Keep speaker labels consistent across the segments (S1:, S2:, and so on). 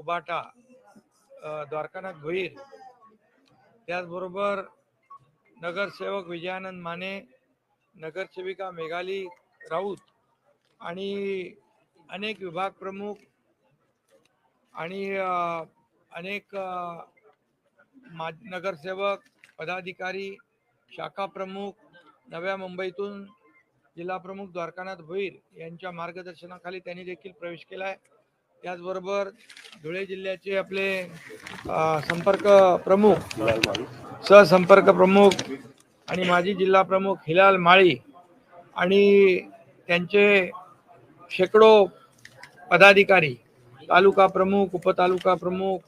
S1: उबाटा द्वारकानाथ भोईर त्याचबरोबर नगरसेवक विजयानंद माने नगरसेविका मेघाली राऊत आणि अनेक विभाग प्रमुख आणि अनेक मा नगरसेवक पदाधिकारी शाखा प्रमुख नव्या मुंबईतून जिल्हा प्रमुख द्वारकानाथ भोईर यांच्या मार्गदर्शनाखाली त्यांनी देखील प्रवेश केला आहे त्याचबरोबर धुळे जिल्ह्याचे आपले संपर्क प्रमुख सहसंपर्क प्रमुख आणि माजी जिल्हा प्रमुख हिलाल माळी आणि त्यांचे शेकडो पदाधिकारी तालुका प्रमुख उपतालुका प्रमुख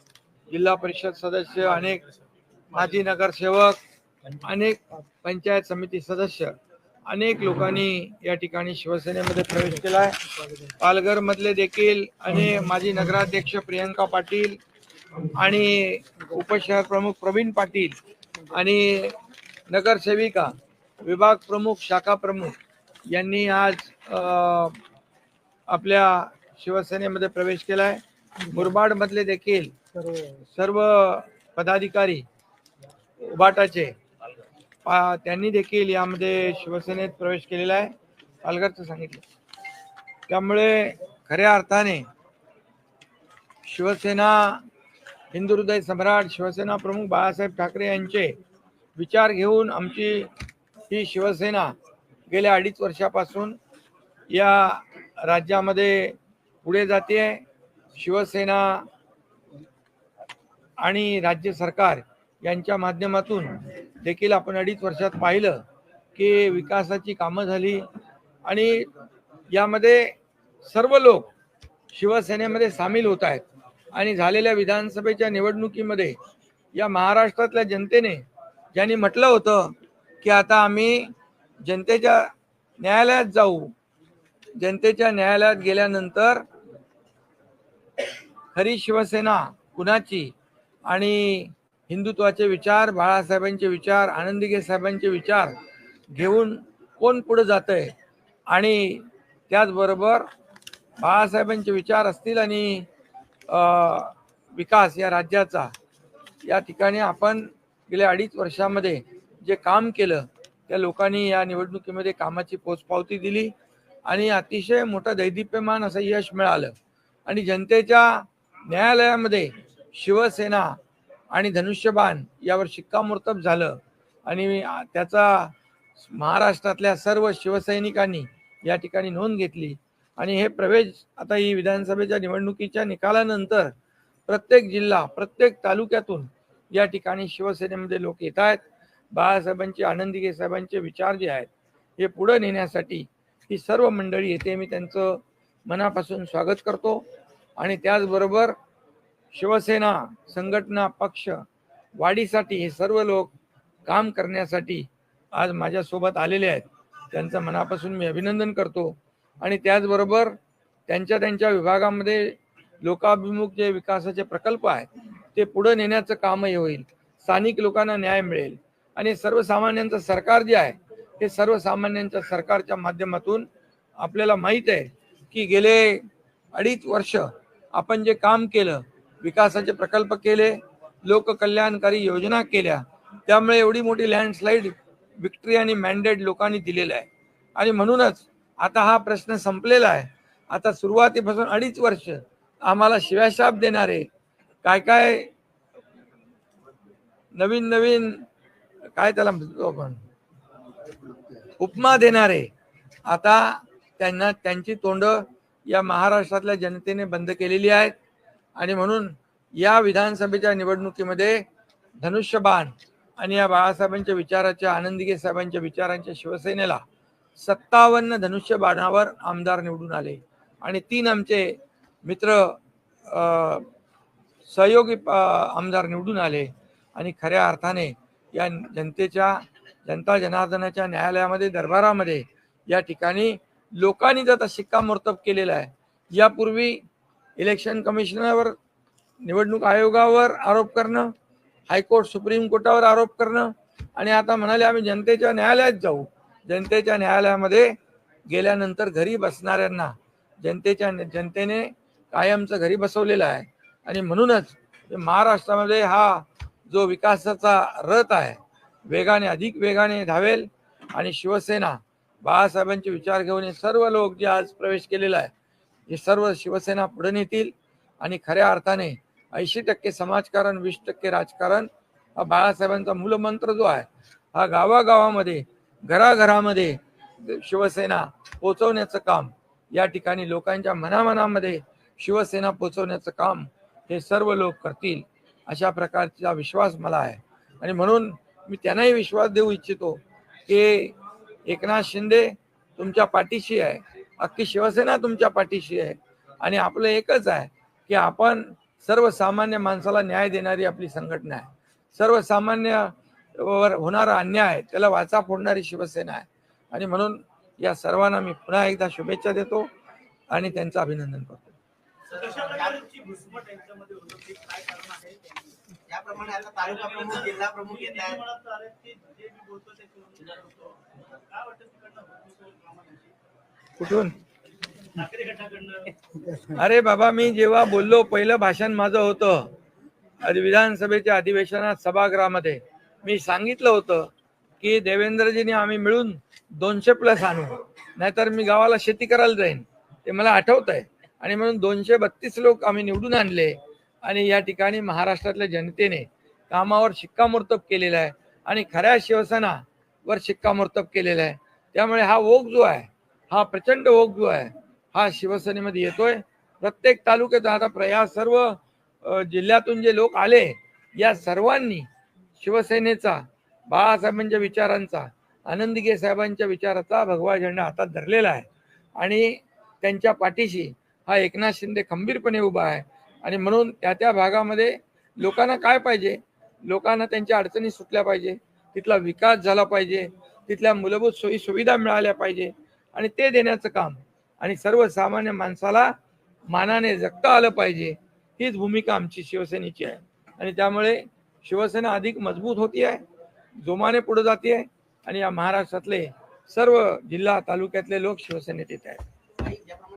S1: जिल्हा परिषद सदस्य अनेक माजी नगरसेवक अनेक पंचायत समिती सदस्य अनेक लोकांनी या ठिकाणी शिवसेनेमध्ये प्रवेश केला आहे. पालघर मधले देखील आणि माजी नगराध्यक्ष प्रियंका पाटील आणि उपशहर प्रमुख प्रवीण पाटील आणि नगरसेविका विभाग प्रमुख शाखा प्रमुख यांनी आज आपल्या शिवसेनेमध्ये प्रवेश केला आहे. मुरबाड मधले देखील सर्व पदाधिकारी उबाटाचे त्यांनी देखील यामध्ये शिवसेनेत प्रवेश केलेला आहे. पालघरचं सांगितलं. त्यामुळे खऱ्या अर्थाने शिवसेना हिंदू हृदय सम्राट शिवसेना प्रमुख बाळासाहेब ठाकरे यांचे विचार घेऊन आमची ही शिवसेना गेल्या अडीच वर्षापासून या राज्यामध्ये पुढे जाते. शिवसेना आणि राज्य सरकार यांच्या माध्यमातून देखील आपण अडीच वर्षात पाहिलं की विकासाची कामं झाली. आणि यामध्ये सर्व लोक शिवसेनेमध्ये सामील होत आहेत. आणि झालेल्या विधानसभेच्या निवडणुकीमध्ये या महाराष्ट्रातल्या जनतेने ज्यांनी म्हटलं होतं की आता आम्ही जनतेच्या न्यायालयात जाऊ. जनतेच्या न्यायालयात गेल्यानंतर खरी शिवसेना कुणाची? आणि हिंदुत्वाचे विचार बाळासाहेबांचे विचार आनंदीगे साहेबांचे विचार घेऊन कोण पुढं जात आहे आणि त्याचबरोबर बाळासाहेबांचे विचार असतील आणि विकास या राज्याचा या ठिकाणी आपण गेल्या अडीच वर्षामध्ये जे काम केलं त्या लोकांनी या निवडणुकीमध्ये कामाची पोचपावती दिली आणि अतिशय मोठं दैदिप्यमान असं यश मिळालं. आणि जनतेच्या न्यायालयामध्ये शिवसेना आणि धनुष्यबाण यावर शिक्कामोर्तब झालं. आणि त्याचा महाराष्ट्रातल्या सर्व शिवसैनिकांनी या ठिकाणी नोंद घेतली. आणि हे प्रवेश आता ही विधानसभेच्या निवडणुकीच्या निकालानंतर प्रत्येक जिल्हा प्रत्येक तालुक्यातून या ठिकाणी शिवसेनेमध्ये लोक येत आहेत. बाळासाहेबांचे आनंदीगे साहेबांचे विचार जे आहेत हे पुढे नेण्यासाठी ही सर्व मंडळी येते मी त्यांचं मनापासून स्वागत करतो. आणि त्याचबरोबर शिवसेना संघटना पक्ष वाढीसाठी हे सर्व लोक काम करण्यासाठी आज माझ्यासोबत आलेले आहेत. त्यांचं मनापासून मी अभिनंदन करतो. आणि त्याचबरोबर त्यांच्या त्यांच्या विभागामध्ये लोकाभिमुख जे विकासाचे प्रकल्प आहेत ते पुढे नेण्याचं कामही होईल. स्थानिक लोकांना न्याय मिळेल. आणि सर्वसामान्यांचं सरकार जे आहे हे सर्वसामान्यांच्या सरकारच्या माध्यमातून आपल्याला माहीत आहे की गेले अडीच वर्ष आपण जे काम केलं विकासाचे प्रकल्प केले लोककल्याणकारी योजना केल्या. त्यामुळे एवढी मोठी लँडस्लाईड विक्ट्री आणि मॅन्डेट लोकांनी दिलेलं आहे. आणि म्हणूनच आता हा प्रश्न संपलेला आहे. आता सुरुवातीपासून अडीच वर्ष आम्हाला शिव्याशाप देणारे काय काय नवीन नवीन काय त्याला म्हणतो आपण? उपमा देणारे. आता त्यांना त्यांची तोंड या महाराष्ट्रातल्या जनतेने बंद केलेली आहेत. आणि म्हणून या विधानसभेच्या निवडणुकीमध्ये धनुष्यबाण आणि या बाळासाहेबांच्या विचाराच्या आनंदगे साहेबांच्या विचारांच्या शिवसेनेला सत्तावन्न धनुष्यबाणावर आमदार निवडून आले. आणि तीन आमचे मित्र सहयोगी आमदार निवडून आले. आणि खऱ्या अर्थाने या जनतेच्या जनता जनार्दनाच्या न्यायालयामध्ये दरबारामध्ये या ठिकाणी लोकांनी जर शिक्कामोर्तब केलेला आहे यापूर्वी इलेक्शन कमिशनरवर निवडणूक आयोगावर आरोप करणं हायकोर्ट सुप्रीम कोर्टावर आरोप करणं आणि आता म्हणाले आम्ही जनतेच्या न्यायालयात जाऊ. जनतेच्या न्यायालयामध्ये गेल्यानंतर घरी बसणाऱ्यांना जनतेच्या जनतेने कायमचं घरी बसवलेलं आहे. आणि म्हणूनच महाराष्ट्रामध्ये हा जो विकासाचा रथ आहे वेगाने अधिक वेगाने धावेल. आणि शिवसेना बाळासाहेबांचे विचार घेऊन हे सर्व लोक जे आज प्रवेश केलेला आहे हे सर्व शिवसेना पुढे नेतील. आणि खऱ्या अर्थाने ऐंशी टक्के समाजकारण वीस टक्के राजकारण हा बाळासाहेबांचा मूलमंत्र जो आहे हा गावागावामध्ये घराघरामध्ये शिवसेना पोचवण्याचं काम या ठिकाणी लोकांच्या मनामनामध्ये शिवसेना पोचवण्याचं काम हे सर्व लोक करतील अशा प्रकारचा विश्वास मला आहे. आणि म्हणून मी त्यांनाही विश्वास देऊ इच्छितो की एकनाथ शिंदे तुमच्या पाठीशी आहे. अख्खी शिवसेना तुमच्या पाठीशी आहे. आणि आपलं एकच आहे की आपण सर्वसामान्य माणसाला न्याय देणारी आपली संघटना आहे. सर्वसामान्य वर होणारा अन्याय त्याला वाचा फोडणारी शिवसेना आहे. आणि म्हणून या सर्वांना मी पुन्हा एकदा शुभेच्छा देतो आणि त्यांचं अभिनंदन करतो. कुठून? अरे बाबा मी जेव्हा बोललो पहिलं भाषण माझं होतं. आज विधानसभेच्या अधिवेशनात सभागृहामध्ये. मी सांगितलं होतं की देवेंद्रजींनी आम्ही मिळून दोनशे प्लस आणू. नाहीतर मी गावाला शेती करायला जाईन. ते मला आठवत आहे आणि म्हणून दोनशे बत्तीस लोक आम्ही निवडून आणले. आणि या ठिकाणी महाराष्ट्रातल्या जनतेने कामावर शिक्कामोर्तब केलेला आहे. आणि खऱ्या शिवसेना वर शिक्कामोर्तब केलेला आहे. त्यामुळे हा ओघ जो आहे हा प्रचंड ओघ जो आहे. हा शिवसेनेमध्ये येतोय. प्रत्येक तालुक्यात आता प्रया सर्व जिल्ह्यातून जे लोक आले या सर्वांनी शिवसेनेचा बाळासाहेबांच्या विचारांचा आनंदगे साहेबांच्या विचाराचा भगवा झेंडा हातात धरलेला आहे. आणि त्यांच्या पाठीशी हा एकनाथ शिंदे खंबीरपणे उभा आहे. आणि म्हणून त्या त्या भागामध्ये लोकांना काय पाहिजे? लोकांना त्यांच्या अडचणी सुटल्या पाहिजे. तिथला विकास झाला पाहिजे. तिथल्या मूलभूत सोयी सुविधा मिळाल्या पाहिजे. आणि ते देण्याचं काम आणि सर्वसामान्य माणसाला मानाने जगता आलं पाहिजे हीच भूमिका आमची शिवसेनेची आहे. आणि त्यामुळे शिवसेना अधिक मजबूत होती आहे जोमाने पुढे जाते आहे आणि या महाराष्ट्रातले सर्व जिल्हा तालुक्यातले लोक शिवसेनेत येत आहेत.